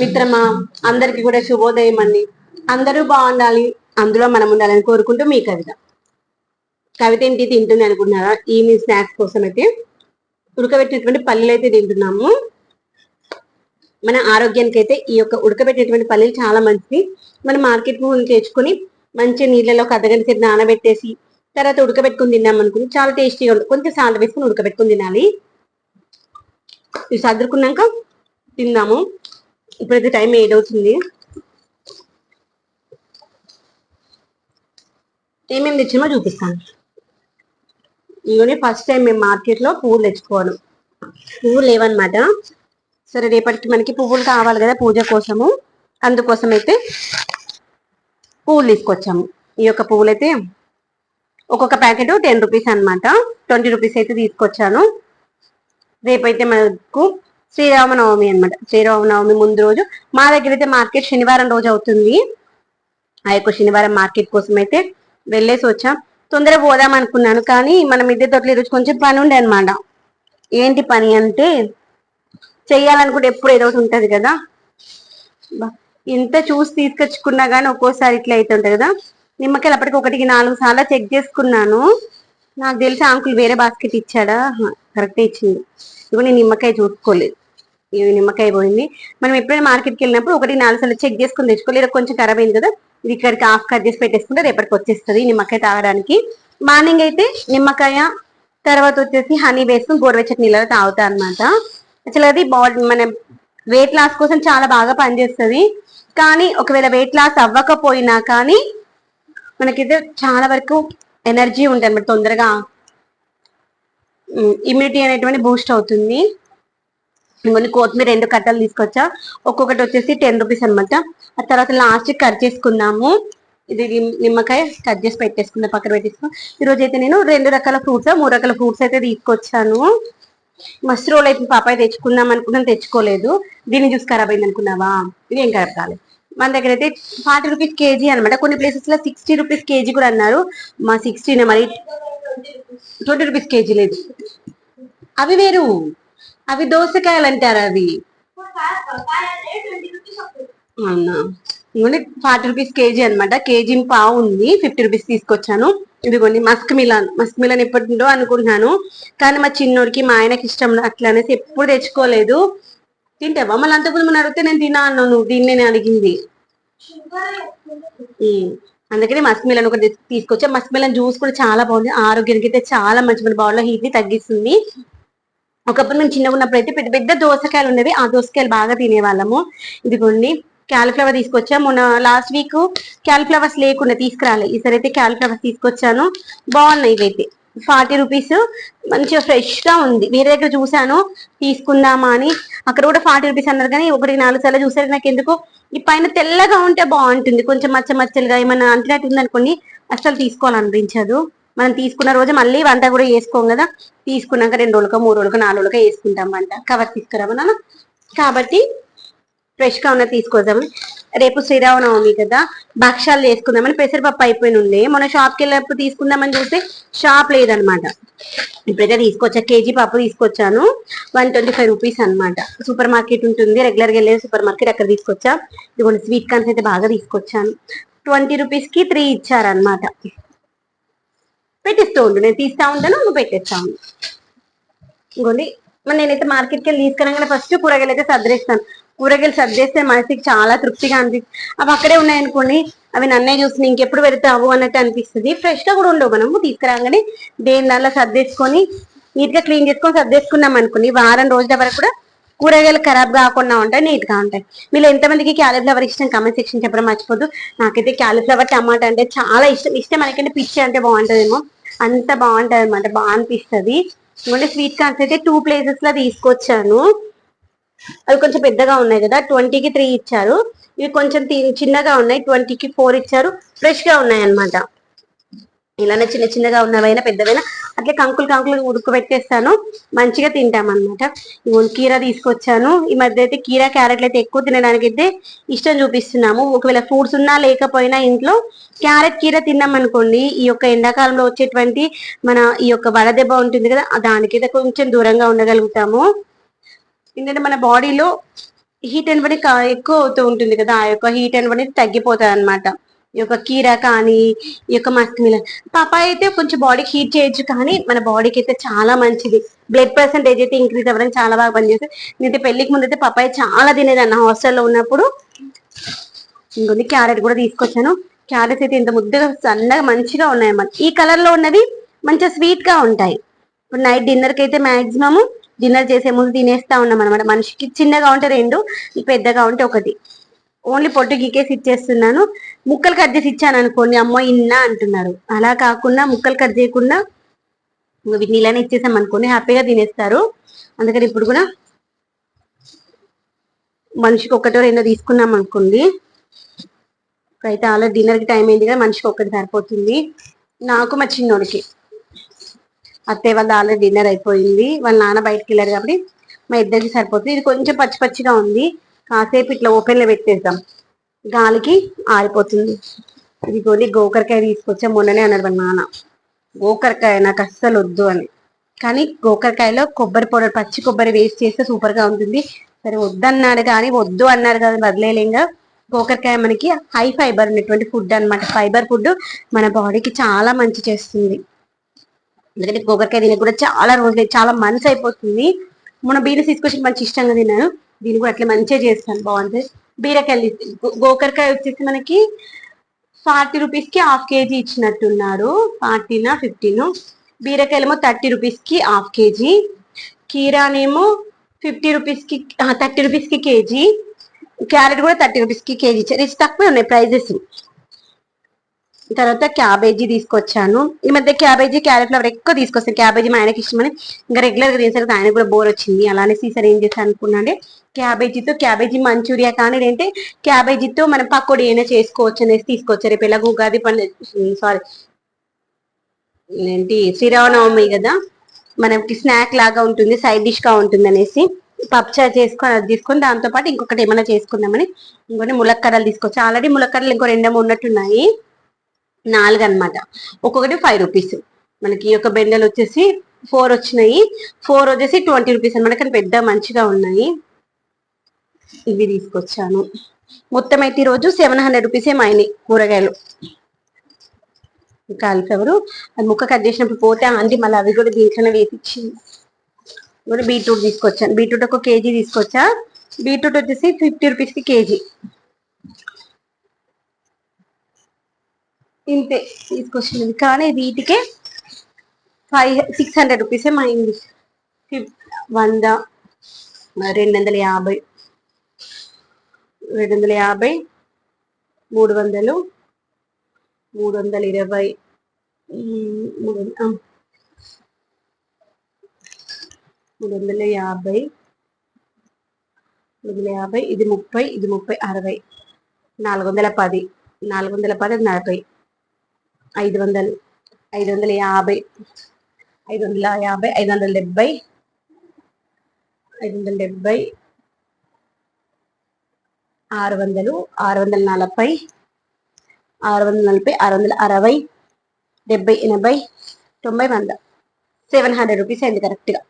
మిత్రమా అందరికి కూడా శుభోదయం అండి అందరూ బాగుండాలి. అందులో మనం ఉండాలని కోరుకుంటూ మీ కవిత. కవిత ఏంటి తింటుంది అనుకుంటున్నారా? ఈవినింగ్ స్నాక్స్ కోసం అయితే ఉడకబెట్టినటువంటి పల్లీలు అయితే తింటున్నాము. మన ఆరోగ్యానికి అయితే ఈ యొక్క ఉడకబెట్టినటువంటి పల్లీలు చాలా మంచిది మనం మార్కెట్ పువ్వులు తెచ్చుకొని మంచి నీళ్ళలో కదగని సేపు నానబెట్టేసి తర్వాత ఉడకబెట్టుకుని తిన్నాం అనుకుని చాలా టేస్టీగా ఉంటుంది. కొంచెం సాల్ట్ వేసుకుని ఉడకబెట్టుకుని తినాలి. ఇవి సర్దుకున్నాక తిందాము. ఇప్పుడైతే టైం ఎయిట్ అవుతుంది. ఏమేమి తెచ్చినామో చూపిస్తాను. ఇవన్నీ ఫస్ట్ టైం మేము మార్కెట్లో పువ్వులు తెచ్చుకోవడం. పువ్వులు లేవన్నమాట. సరే రేపటికి మనకి పువ్వులు కావాలి కదా పూజ కోసము. అందుకోసం అయితే పువ్వులు తీసుకొచ్చాము. ఈ యొక్క పువ్వులు అయితే ఒక్కొక్క ప్యాకెట్ టెన్ రూపీస్ అనమాట ట్వంటీ రూపీస్ అయితే తీసుకొచ్చాను. రేపైతే మనకు శ్రీరామనవమి అన్నమాట. శ్రీరామనవమి ముందు రోజు మా దగ్గర అయితే మార్కెట్ శనివారం రోజు అవుతుంది. ఆ యొక్క శనివారం మార్కెట్ కోసం అయితే వెళ్ళేసి వచ్చాం. తొందరగా పోదాం అనుకున్నాను కానీ మనం మిద్దె తోటలో ఈరోజు కొంచెం పని ఉండే అనమాట ఏంటి పని అంటే చెయ్యాలనుకుంటే ఎప్పుడు ఏదో ఒకటి ఉంటుంది కదా. ఎంత ఇంత చూసి తీసుకొచ్చుకున్నా కానీ ఒక్కోసారి ఇట్లా అవుతుంటది కదా. నిమ్మకాయలు అప్పటికి ఒకటికి నాలుగు సార్లు చెక్ చేసుకున్నాను. నాకు తెలిసి అంకుల్ వేరే బాస్కెట్ ఇచ్చాడా? కరెక్టే ఇచ్చింది. ఇప్పుడు నేను నిమ్మకాయ చూసుకోలేదు. నిమ్మకాయ పోయింది. మనం ఎప్పుడైనా మార్కెట్కి వెళ్ళినప్పుడు ఒకటి నాలుగు సార్లు చెక్ చేసుకుని తెచ్చుకో లేదా కొంచెం ఖరాబ్ అయింది కదా ఇది ఇక్కడికి హాఫ్ కట్ చేసి పెట్టేసుకుంటే రేపటికి వచ్చేస్తుంది నిమ్మకాయ తాగడానికి. మార్నింగ్ అయితే నిమ్మకాయ తర్వాత వచ్చేసి హనీ వేసుకుని గోరువెచ్చటి నీళ్ళలో తాగుతా అనమాట అసలు అది బాడీ మన వెయిట్ లాస్ కోసం చాలా బాగా పనిచేస్తుంది. కానీ ఒకవేళ వెయిట్ లాస్ అవ్వకపోయినా కానీ మనకైతే చాలా వరకు ఎనర్జీ ఉంటుంది అనమాట తొందరగా. ఇమ్యూనిటీ అనేటువంటి బూస్ట్ అవుతుంది. కొన్ని కొత్తిమీర రెండు కట్టలు తీసుకొచ్చా? ఒక్కొక్కటి వచ్చేసి టెన్ రూపీస్ అనమాట ఆ తర్వాత లాస్ట్ కట్ చేసుకున్నాము ఇది నిమ్మకాయ కట్ చేసి పెట్టేసుకుందాం పక్కన పెట్టేసుకున్నా ఈరోజు అయితే నేను రెండు రకాల ఫ్రూట్స్ మూడు రకాల ఫ్రూట్స్ అయితే తీసుకొచ్చాను. మస్తు రోల్ అయితే పాపాయ తెచ్చుకుందాం అనుకున్నాను తెచ్చుకోలేదు. దీన్ని చూసి ఖరాబ్ అయింది అనుకున్నావా? ఇది ఏం ఖరాబ్ కాలేదు. మన దగ్గర అయితే ఫార్టీ రూపీస్ కేజీ అనమాట కొన్ని ప్లేసెస్లో సిక్స్టీ రూపీస్ కేజీ కూడా అన్నారు. మా సిక్స్టీనే మరి ట్వంటీ రూపీస్ కేజీ లేదు. అవి వేరు. అవి దోసకాయలు అంటారు అవి. అవునా? ఇదిగోండి ఫార్టీ రూపీస్ కేజీ అన్నమాట. కేజీ పావు ఉంది ఫిఫ్టీ రూపీస్ తీసుకొచ్చాను. ఇదిగోండి మస్క్ మిలాన్ మస్క్ మిలాన్ ఎప్పటిందో అనుకుంటున్నాను. కానీ మా చిన్నోడికి మా ఆయనకి ఇష్టం అట్లా అనేసి ఎప్పుడు తెచ్చుకోలేదు. తింటావా? మళ్ళీ అంతకుముందు మనం అడిగితే నేను తినా అన్నాను నువ్వు దీన్ని నేను అడిగింది. అందుకని మస్క్ మిలన్ ఒకటి తీసుకొచ్చా. మస్క్ మిలన్ జ్యూస్ కూడా చాలా బాగుంది. ఆరోగ్యానికి అయితే చాలా మంచి మన బాడీలో హీట్ని తగ్గిస్తుంది. ఒకప్పుడు మేము చిన్నగా ఉన్నప్పుడు అయితే పెద్ద పెద్ద దోసకాయలు ఉండేవి. ఆ దోసకాయలు బాగా తినేవాళ్ళము. ఇదిగోండి క్యాలిఫ్లవర్ తీసుకొచ్చా. మొన్న లాస్ట్ వీక్ క్యాలిఫ్లవర్స్ లేకుండా తీసుకురాలి. ఈసారి అయితే క్యాలిఫ్లవర్స్ తీసుకొచ్చాను. బాగున్నాయి ఇవైతే. Forty rupees. మంచిగా ఫ్రెష్గా ఉంది. వేరే దగ్గర చూసాను తీసుకుందామా అని. అక్కడ కూడా ఫార్టీ రూపీస్ అన్నారు కానీ ఒకటి నాలుగు సార్లు చూసారు నాకు ఎందుకు ఈ పైన తెల్లగా ఉంటే బాగుంటుంది. కొంచెం మచ్చ మచ్చలుగా ఏమైనా అంటినట్టు ఉందనుకోండి అసలు తీసుకోవాలనిపించదు. మనం తీసుకున్న రోజు మళ్ళీ వంట కూడా వేసుకోం కదా. తీసుకున్నాక రెండు రోజులకో మూడు రోజులకో నాలుగు రోజులకో వేసుకుంటాం వంట. కవర్ తీసుకురామన్నా కాబట్టి ఫ్రెష్గా ఉన్నది రేపు శ్రీరామనవమి కదా. భక్ష్యాలు చేసుకుందామని పెసరపప్పు అయిపోయిన ఉండే మన షాప్కి వెళ్ళినప్పుడు తీసుకుందామని చూస్తే షాప్ లేదనమాట. ఇప్పుడైతే తీసుకొచ్చా కేజీ పప్పు తీసుకొచ్చాను. వన్ ట్వంటీ ఫైవ్ రూపీస్ అనమాట సూపర్ మార్కెట్ ఉంటుంది. రెగ్యులర్గా వెళ్ళే సూపర్ మార్కెట్ అక్కడ తీసుకొచ్చా. ఇదిగోండి స్వీట్ కార్న్స్ అయితే బాగా తీసుకొచ్చాను. ట్వంటీ రూపీస్కి త్రీ ఇచ్చారనమాట పెట్టిస్తూ ఉండు. నేను తీస్తా ఉంటాను నువ్వు పెట్టేస్తా ఉండు. ఇంకోండి మరి నేనైతే మార్కెట్కి వెళ్ళి తీసుకురాగానే ఫస్ట్ కూరగాయలు అయితే సర్దేస్తాను. కూరగాయలు సర్దేస్తే మనసుకి చాలా తృప్తిగా అనిపిస్తుంది అవి అక్కడే ఉన్నాయనుకోండి అవి నన్నే చూసి ఇంకెప్పుడు పెడతావు అన్నట్టు అనిపిస్తుంది. ఫ్రెష్గా కూడా ఉండవు మనము తీసుకురాగానే దేని దానిలో సర్దేసుకొని నీట్గా క్లీన్ చేసుకొని సర్దేసుకున్నాం అనుకోండి వారం రోజుల వరకు కూడా కూరగాయలు ఖరాబ్ కాకుండా ఉంటాయి నీట్గా ఉంటాయి. మీరు ఎంతమందికి క్యాలీఫ్లవర్ ఇష్టం? కమెంట్ సెక్షన్ చెప్పడం మర్చిపోద్దు. నాకైతే క్యాలీఫ్లవర్ టమాటా అంటే చాలా ఇష్టం. ఇష్టం మనకంటే పిచ్చి అంటే బాగుంటుందేమో. అంత బాగుంటది అనమాట బాగా అనిపిస్తుంది. ఎందుకంటే స్వీట్ కార్న్స్ అయితే టూ ప్లేసెస్లో తీసుకొచ్చాను. అవి కొంచెం పెద్దగా ఉన్నాయి కదా ట్వంటీకి త్రీ ఇచ్చారు. ఇవి కొంచెం చిన్నగా ఉన్నాయి ట్వంటీకి ఫోర్ ఇచ్చారు. ఫ్రెష్గా ఉన్నాయి అన్నమాట ఇలానే చిన్న చిన్నగా ఉన్నవైనా పెద్దవైనా అట్లే కంకులు కంకులు ఉడకబెట్టేస్తాను మంచిగా తింటాం అనమాట ఇవన్నీ కీరా తీసుకొచ్చాను. ఈ మధ్య అయితే కీరా క్యారెట్లు అయితే ఎక్కువ తినడానికి అయితే ఇష్టం చూపిస్తున్నాము. ఒకవేళ ఫ్రూట్స్ ఉన్నా లేకపోయినా ఇంట్లో క్యారెట్ కీర తిన్నాం అనుకోండి ఈ యొక్క ఎండాకాలంలో వచ్చేటువంటి మన ఈ యొక్క వడదెబ్బ ఉంటుంది కదా దానికైతే కొంచెం దూరంగా ఉండగలుగుతాము. ఎందుకంటే మన బాడీలో హీట్ అనేది కా- ఎక్కువ అవుతూ ఉంటుంది కదా ఆ యొక్క హీట్ అనేది తగ్గిపోతుంది అనమాట ఈ యొక్క కీర కానీ ఈ యొక్క మస్క్ మిలన్ పపాయ అయితే కొంచెం బాడీకి హీట్ చేయొచ్చు కానీ మన బాడీకి అయితే చాలా మంచిది. బ్లడ్ పర్సెంటేజ్ అయితే ఇంక్రీజ్ అవ్వడం చాలా బాగా పనిచేస్తుంది. నేనైతే పెళ్ళికి ముందు అయితే పపాయ చాలా తినేదాన్ని. హాస్టల్లో ఉన్నప్పుడు ఇంకొంది క్యారెట్ కూడా తీసుకొచ్చాను. క్యారెట్స్ అయితే ఇంత ముద్దగా సన్నగా మంచిగా ఉన్నాయి అన్నమాట ఈ కలర్లో ఉన్నవి మంచిగా స్వీట్గా ఉంటాయి. ఇప్పుడు నైట్ డిన్నర్కి అయితే మాక్సిమం డిన్నర్ చేసే ముందు తినేస్తా ఉన్నాం అనమాట మనిషికి చిన్నగా ఉంటే రెండు పెద్దగా ఉంటే ఒకటి. ఓన్లీ పొట్టు గీకేసి ఇచ్చేస్తున్నాను ముక్కలు కట్ చేసి ఇచ్చాను అనుకోండి అమ్మో ఇన్నా అంటున్నారు. అలా కాకుండా ముక్కలు కట్ చేయకుండా వీటిని ఇలానే ఇచ్చేసాం అనుకోండి హ్యాపీగా తినేస్తారు. అందుకని ఇప్పుడు కూడా మనిషికి ఒకటో రెండో తీసుకున్నాం అనుకోండి. అయితే ఆల్రెడీ డిన్నర్కి టైం అయింది కదా మనిషికి ఒక్కటి సరిపోతుంది. నాకు మా చిన్నోడికి. అత్తయ్య వాళ్ళ ఆల్రెడీ డిన్నర్ అయిపోయింది. వాళ్ళ నాన్న బయటకు వెళ్ళారు కాబట్టి మా ఇద్దరికి సరిపోతుంది. ఇది కొంచెం పచ్చి పచ్చిగా ఉంది. కాసేపు ఇట్లా ఓపెన్లో పెట్టేద్దాం. గాలికి ఆరిపోతుంది. ఇది కొన్ని గోకరకాయ తీసుకొచ్చా మొన్ననే అన్నారు వాళ్ళ నాన్న. గోకరకాయ నాకు అస్సలు వద్దు అని. కానీ గోకరకాయలో కొబ్బరి పౌడర్ పచ్చి కొబ్బరి వేస్ట్ చేస్తే సూపర్గా ఉంటుంది. సరే వద్దన్నాడు కానీ వద్దు అన్నారు కదా. వదిలేలేంగా గోకరకాయ మనకి హై ఫైబర్ ఉన్నటువంటి ఫుడ్ అన్నమాట. ఫైబర్ ఫుడ్ మన బాడీకి చాలా మంచి చేస్తుంది. ఎందుకంటే గోకరకాయ తినక కూడా చాలా రోజులు చాలా మంత్స్ అయిపోతుంది. మొన్న బీన్స్ తీసుకొచ్చి మంచి ఇష్టంగా తిన్నాను. దీన్ని కూడా అట్లా మంచిగా చేస్తాను. బాగుంది బీరకాయలు గోకరకాయ వచ్చేసి మనకి ఫార్టీ రూపీస్కి హాఫ్ కేజీ ఇచ్చినట్టున్నారు. ఫార్టీనా ఫిఫ్టీన్? బీరకాయలేమో థర్టీ రూపీస్కి హాఫ్ కేజీ. కీరానేమో ఫిఫ్టీ రూపీస్కి థర్టీ రూపీస్కి కేజీ. క్యారెట్ కూడా థర్టీ రూపీస్కి కేజీ. ఇచ్చారు ఇది తక్కువే ఉన్నాయి ప్రైజెస్. తర్వాత క్యాబేజీ తీసుకొచ్చాను. ఈ మధ్య క్యాబేజీ క్యారెట్ ఫ్లవర్ ఎక్కువ తీసుకొస్తాను. క్యాబేజీ మా ఆయనకి ఇష్టమని ఇంకా రెగ్యులర్గా ఆయన కూడా బోర్ వచ్చింది. అలానే సీసర్ ఏం చేస్తాను అనుకున్నా అంటే క్యాబేజీతో క్యాబేజీ మంచూరియా కానీ ఏంటంటే క్యాబేజీతో మనం పకోడీ అయినా చేసుకోవచ్చు అనేసి తీసుకొచ్చారు. రేపు ఎలాగో ఉగాది పండుగ సారీ ఏంటి? శ్రీరామనవమి కదా. మనకి స్నాక్ లాగా ఉంటుంది సైడ్ డిష్గా ఉంటుంది అనేసి పప్చా చేసుకొని అది తీసుకొని దాంతో పాటు ఇంకొకటి ఏమైనా చేసుకుందామని ఇంకొకటి ములక్కడలు తీసుకొచ్చి ఆల్రెడీ ములక్కడలు ఇంకో రెండేమో ఉన్నట్టున్నాయి. నాలుగు అన్నమాట ఒక్కొక్కటి ఫైవ్ రూపీస్ మనకి ఈ యొక్క బెండలు వచ్చేసి ఫోర్ వచ్చినాయి. ఫోర్ వచ్చేసి ట్వంటీ రూపీస్ అనమాట కానీ పెద్ద మంచిగా ఉన్నాయి. ఇవి తీసుకొచ్చాను. మొత్తం అయితే ఈరోజు సెవెన్ హండ్రెడ్ రూపీస్ ఏమో అయినాయి కూరగాయలు. కాలిఫ్లవరు. అది ముక్క కట్ చేసినప్పుడు పోతే అంది మళ్ళీ అవి కూడా దీంట్లోనే వేసిచ్చింది కూడా బీట్రూట్ తీసుకొచ్చాను. బీట్రూట్ ఒక కేజీ తీసుకొచ్చా? బీట్రూట్ వచ్చేసి ఫిఫ్టీ రూపీస్కి కేజీ. ఇంతే తీసుకొచ్చింది కానీ వీటికే ఫైవ్ సిక్స్ హండ్రెడ్ రూపీస్ అయింది ఫిఫ్ వంద రెండు వందల యాభై. రెండు వందల యాభై మూడు వందలు మూడు వందల ఇరవై మూడు మూడు వందల యాభై మూడు వందల యాభై ఇది ముప్పై ఇది ముప్పై అరవై. నాలుగు వందల పది నాలుగు వందల పది నలభై. ఐదు వందలు ఐదు వందల యాభై ఐదు వందల యాభై ఐదు వందల డెబ్బై ఐదు వందల డెబ్బై ఆరు వందలు ఆరు వందల నలభై ఆరు వందల నలభై ఆరు వందల అరవై డెబ్బై ఎనభై తొంభై వంద. సెవెన్ హండ్రెడ్ రూపీస్ అయింది కరెక్ట్గా.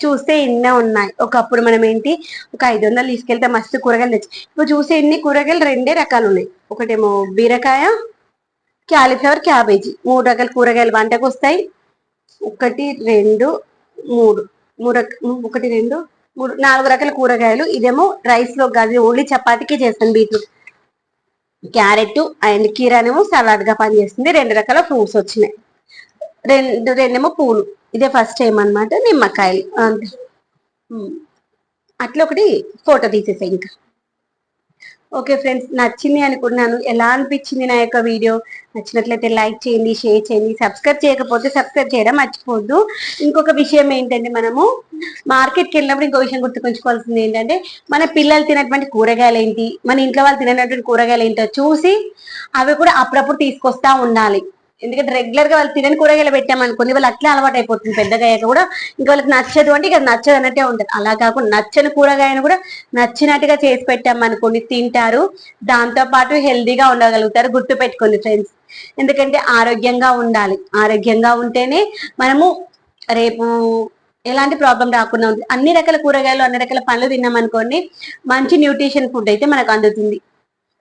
చూస్తే ఇన్నే ఉన్నాయి. ఒకప్పుడు మనం ఏంటి ఒక ఐదు వందలు తీసుకెళ్తే మస్తు కూరగాయలు తెచ్చి ఇప్పుడు చూస్తే ఇన్ని కూరగాయలు రెండే రకాలు ఉన్నాయి. ఒకటేమో బీరకాయ క్యాలీఫ్లవర్ క్యాబేజీ. మూడు రకాల కూరగాయలు వంటకు వస్తాయి ఒకటి రెండు మూడు. మూడు ఒకటి రెండు మూడు. నాలుగు రకాల కూరగాయలు. ఇదేమో రైస్లో కాదు ఓన్లీ చపాతీకే చేస్తాను బీట్రూట్. క్యారెట్ అండ్ కీరానేమో సలాడ్గా పనిచేస్తుంది. రెండు రకాల ఫ్రూట్స్ వచ్చినాయి. రెండు రెండేమో పూలు. ఇదే ఫస్ట్ టైం అన్నమాట. నిమ్మకాయలు. అంతే. అట్లా ఒకటి ఫోటో తీసేసాయి ఇంకా. ఓకే ఫ్రెండ్స్ నచ్చింది అనుకున్నాను. ఎలా అనిపించింది నా యొక్క వీడియో నచ్చినట్లయితే లైక్ చేయండి షేర్ చేయండి సబ్స్క్రైబ్ చేయకపోతే సబ్స్క్రైబ్ చేయడం మర్చిపోద్దు ఇంకొక విషయం ఏంటంటే మనము మార్కెట్కి వెళ్ళినప్పుడు ఇంకో విషయం గుర్తుకుంచుకోవాల్సింది ఏంటంటే మన పిల్లలు తినటువంటి కూరగాయలు ఏంటి? మన ఇంట్లో వాళ్ళు తినటువంటి కూరగాయలు ఏంటో చూసి అవి కూడా అప్పుడప్పుడు తీసుకొస్తా ఉండాలి. ఎందుకంటే రెగ్యులర్గా వాళ్ళు తినని కూరగాయలు పెట్టామనుకోండి వాళ్ళు అట్లా అలవాటు అయిపోతుంది. పెద్దగా అయ్యాక కూడా ఇంకా వాళ్ళకి నచ్చదు అంటే ఇక నచ్చదు అన్నట్టే ఉంటుంది. అలా కాకుండా నచ్చని కూరగాయను కూడా నచ్చినట్టుగా చేసి పెట్టామనుకోండి తింటారు. దాంతో పాటు హెల్దీగా ఉండగలుగుతారు. గుర్తు పెట్టుకోండి ఫ్రెండ్స్ ఎందుకంటే ఆరోగ్యంగా ఉండాలి. ఆరోగ్యంగా ఉంటేనే మనము రేపు ఎలాంటి ప్రాబ్లం రాకుండా ఉంది అన్ని రకాల కూరగాయలు అన్ని రకాల పండ్లు తిన్నాం అనుకోండి మంచి న్యూట్రిషన్ ఫుడ్ అయితే మనకు అందుతుంది.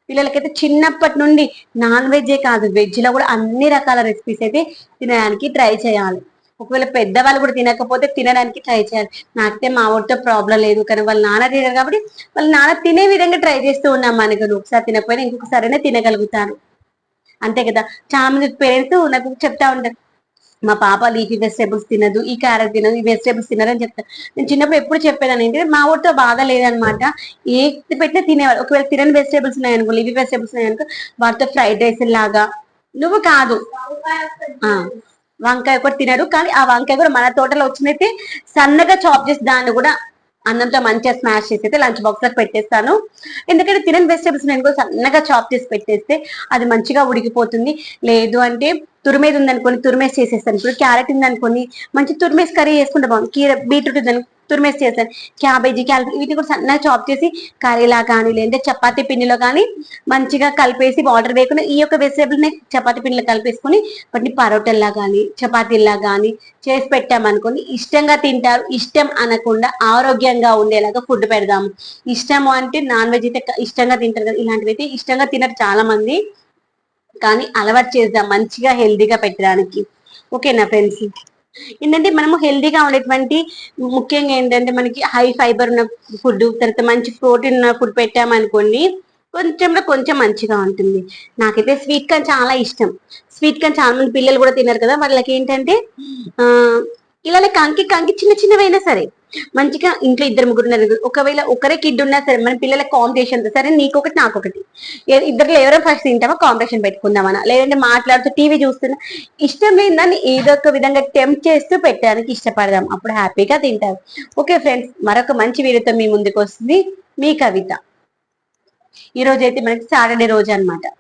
పిల్లలకైతే చిన్నప్పటి నుండి నాన్ వెజ్జే కాదు. వెజ్లో కూడా అన్ని రకాల రెసిపీస్ అయితే తినడానికి ట్రై చేయాలి. ఒకవేళ పెద్దవాళ్ళు కూడా తినకపోతే తినడానికి ట్రై చేయాలి. నాకైతే మా ఊరితో ప్రాబ్లం లేదు. కానీ వాళ్ళ నాన్న తినరు కాబట్టి వాళ్ళ నాన్న తినే విధంగా ట్రై చేస్తూ ఉన్నాం మనకు ఒకసారి తినకపోయినా ఇంకొకసారైనా తినగలుగుతారు. అంతే కదా? చాలా మంది పేరెంట్స్ నాకు చెప్తా ఉంటారు. మా పాప లీఫీ వెజిటేబుల్స్ తినదు ఈ క్యారెట్ తినదు ఈ వెజిటేబుల్స్ తినదు అని చెప్తాను నేను చిన్నప్పుడు ఎప్పుడు చెప్పేదాన్ని ఏంటంటే మా ఊరితో బాధ లేదనమాట ఏ పెట్టినా తినేవాళ్ళు ఒకవేళ తినని వెజిటేబుల్స్ ఉన్నాయనుకో లీఫీ వెజిటేబుల్స్ ఉన్నాయనుకో వాటితో ఫ్రైడ్ రైస్ లాగా. నువ్వు కాదు. వంకాయ కూడా తినరు కానీ ఆ వంకాయ కూడా మన తోటలో వచ్చినైతే సన్నగా చాప్ చేసి దాన్ని కూడా అన్నంతో మంచిగా స్మాష్ చేసి అయితే లంచ్ బాక్స్లో పెట్టేస్తాను. ఎందుకంటే తినని వెజిటేబుల్స్ నేను కూడా సన్నగా చాప్ చేసి పెట్టేస్తే అది మంచిగా ఉడికిపోతుంది. లేదు అంటే తురిమేది ఉందనుకోని తురిమేసి చేసేస్తాను. ఇప్పుడు క్యారెట్ ఉందనుకోని మంచి తురిమేసి కర్రీ చేసుకుంటే బాగుంది కీర బీట్రూట్ ఉందని తురిమేసి చేస్తాను. క్యాబేజీ క్యాలరీ వీటిని కూడా సన్నగా చాప్ చేసి కర్రీలా కానీ లేదంటే చపాతీ పిండిలో కానీ మంచిగా కలిపేసి వాటర్ వేయకుండా ఈ యొక్క వెజిటేబుల్ని చపాతీ పిండిలో కలిపేసుకొని వాటిని పరోటల్లా కానీ చపాతీల్లా కానీ చేసి పెట్టామనుకోని ఇష్టంగా తింటారు. ఇష్టం అనకుండా ఆరోగ్యంగా ఉండేలాగా ఫుడ్ పెడదాము. ఇష్టము అంటే నాన్ వెజ్ అయితే ఇష్టంగా తింటారు కదా. ఇలాంటివి అయితే ఇష్టంగా తినరు చాలా మంది కానీ అలవాటు చేద్దాం మంచిగా హెల్దీగా పెట్టడానికి. ఓకేనా ఫ్రెండ్స్? ఏంటంటే మనము హెల్దీగా ఉండేటువంటి ముఖ్యంగా ఏంటంటే మనకి హై ఫైబర్ ఉన్న ఫుడ్ తర్వాత మంచి ప్రోటీన్ ఉన్న ఫుడ్ పెట్టామనుకోండి కొంచెంలో కొంచెం మంచిగా ఉంటుంది. నాకైతే స్వీట్ కార్న్ చాలా ఇష్టం. స్వీట్ కార్న్ చాలా మంది పిల్లలు కూడా తిన్నారు కదా వాళ్ళకి ఏంటంటే ఇలా కంకి కంకి చిన్న చిన్నవైనా సరే మంచిగా ఇంట్లో ఇద్దరు ముగ్గురు నలుగురు ఒకవేళ ఒకరే కిడ్ ఉన్నా సరే మన పిల్లల కాంపిటీషన్ సరే నీకొకటి నాకొకటి. ఒకటి ఇద్దరు ఎవరో ఫస్ట్ తింటామో కాంపిటీషన్ పెట్టుకుందామనా? లేదంటే మాట్లాడుతూ టీవీ చూస్తున్నా ఇష్టం లేదని ఏదో ఒక విధంగా టెంప్ట్ చేస్తూ పెట్టడానికి ఇష్టపడదాం. అప్పుడు హ్యాపీగా తింటారు. ఓకే ఫ్రెండ్స్ మరొక మంచి వీడియోతో మీ ముందుకు వస్తుంది మీ కవిత. ఈ రోజు అయితే మనకి సాటర్డే రోజు అన్నమాట.